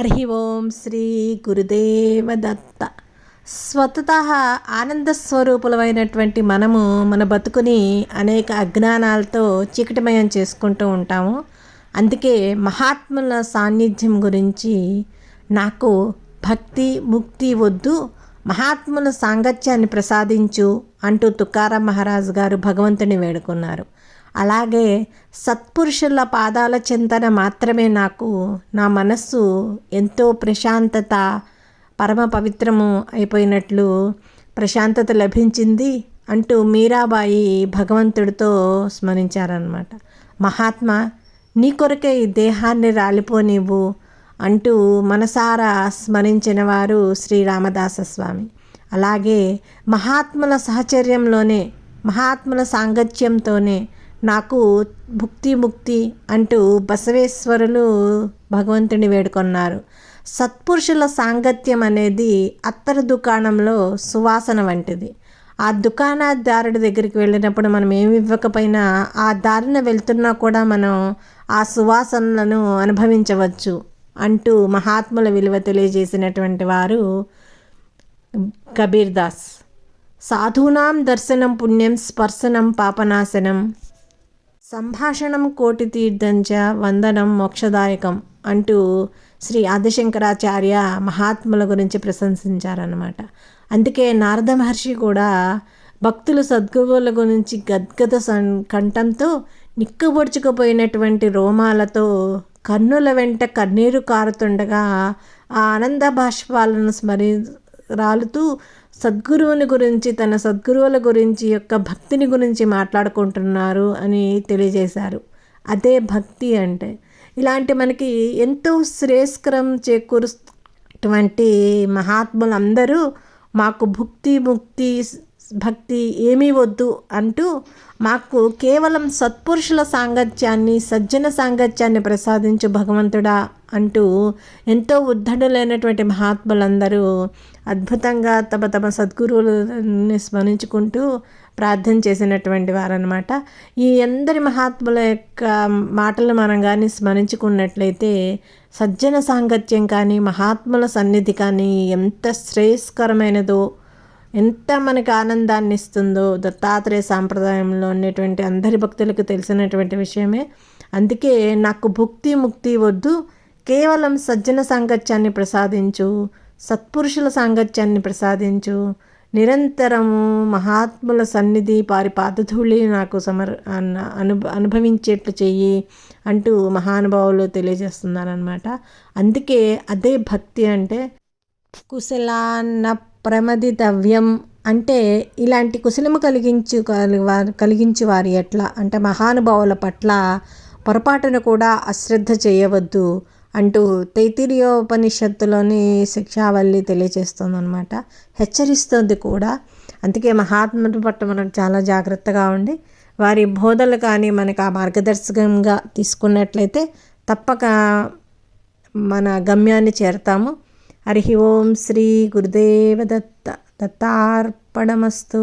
హరి ఓం శ్రీ గురుదేవ దత్త స్వతత ఆనంద స్వరూపులమైనటువంటి మనము మన బతుకుని అనేక అజ్ఞానాలతో చీకటిమయం చేసుకుంటూ ఉంటాము. అందుకే మహాత్ముల సాన్నిధ్యం గురించి నాకు భక్తి ముక్తి వద్దు మహాత్ముల సాంగత్యాన్ని ప్రసాదించు అంటూ తుకారాం మహారాజు గారు భగవంతుని వేడుకున్నారు. అలాగే సత్పురుషుల పాదాల చింతన మాత్రమే నాకు నా మనస్సు ఎంతో ప్రశాంతత పరమ పవిత్రము అయిపోయినట్లు ప్రశాంతత లభించింది అంటూ మీరాబాయి భగవంతుడితో స్మరించారనమాట మహాత్మా నీ కొరకే ఈ దేహాన్ని రాలిపోనివ్వు అంటూ మనసారా స్మరించిన వారు శ్రీరామదాస స్వామి అలాగే మహాత్ముల సహచర్యంలోనే మహాత్ముల సాంగత్యంతోనే నాకు భుక్తి ముక్తి అంటూ బసవేశ్వరులు భగవంతుని వేడుకొన్నారు. సత్పురుషుల సాంగత్యం అనేది అత్తర దుకాణంలో సువాసన వంటిది. ఆ దుకాణదారుడి దగ్గరికి వెళ్ళినప్పుడు మనం ఏమి ఇవ్వకపోయినా ఆ దారిన వెళ్తున్నా కూడా మనం ఆ సువాసనలను అనుభవించవచ్చు అంటూ మహాత్ముల విలువ తెలియజేసినటువంటి వారు కబీర్ దాస్ సాధూనాం దర్శనం పుణ్యం స్పర్శనం పాపనాశనం సంభాషణం కోటి తీర్థంచ వందనం మోక్షదాయకం అంటూ శ్రీ ఆదిశంకరాచార్య మహాత్ముల గురించి ప్రశంసించారన్నమాట. అందుకే నారద మహర్షి కూడా భక్తులు సద్గురువుల గురించి గద్గద సన్ కంఠంతో నిక్కబొడుచుకుపోయినటువంటి రోమాలతో కన్నుల వెంట కన్నీరు కారుతుండగా ఆ ఆనంద బాష్పాలను స్మరి రాలుతూ సద్గురువుని గురించి తన సద్గురువుల గురించి యొక్క భక్తిని గురించి మాట్లాడుకుంటున్నారు అని తెలియజేశారు. అదే భక్తి అంటే. ఇలాంటి మనకి ఎంతో శ్రేయస్కరం చేకూరుటువంటి మహాత్ములందరూ మాకు భుక్తి ముక్తి భక్తి ఏమీ వద్దు అంటూ మాకు కేవలం సత్పురుషుల సాంగత్యాన్ని సజ్జన సాంగత్యాన్ని ప్రసాదించు భగవంతుడా అంటూ ఎంతో ఉద్ధడులైనటువంటి మహాత్ములందరూ అద్భుతంగా తమ తమ సద్గురువులని స్మరించుకుంటూ ప్రార్థన చేసినటువంటి వారనమాట ఈ అందరి మహాత్ముల యొక్క మాటలు మనం కానీ స్మరించుకున్నట్లయితే సజ్జన సాంగత్యం కానీ మహాత్ముల సన్నిధి కానీ ఎంత శ్రేయస్కరమైనదో ఎంత మనకి ఆనందాన్ని ఇస్తుందో దత్తాత్రేయ సాంప్రదాయంలో ఉండేటువంటి అందరి భక్తులకు తెలిసినటువంటి విషయమే. అందుకే నాకు భుక్తి ముక్తి వద్దు కేవలం సజ్జన సాంగత్యాన్ని ప్రసాదించు సత్పురుషుల సాంగత్యాన్ని ప్రసాదించు నిరంతరము మహాత్ముల సన్నిధి పారి పాదధూళి నాకు సమర్ అను అనుభవించేట్లు చెయ్యి అంటూ మహానుభావులు తెలియజేస్తున్నారనమాట అందుకే అదే భక్తి అంటే కుశలాన్న ప్రమదితవ్యం అంటే ఇలాంటి కుశలము కలిగించు కలిగించు వారి ఎట్లా? అంటే మహానుభావుల పట్ల పొరపాటును కూడా అశ్రద్ధ చేయవద్దు అంటూ తైతిరియోపనిషత్తులోని శిక్షావల్లి తెలియజేస్తుంది అనమాట హెచ్చరిస్తుంది కూడా. అందుకే మహాత్ముల పట్ల మనం చాలా జాగ్రత్తగా ఉండి వారి బోధలు కానీ మనకు ఆ మార్గదర్శకంగా తీసుకున్నట్లయితే తప్పక మన గమ్యాన్ని చేరతాము. హరి ఓం శ్రీ గురుదేవ దత్త దత్తార్పణమస్తు.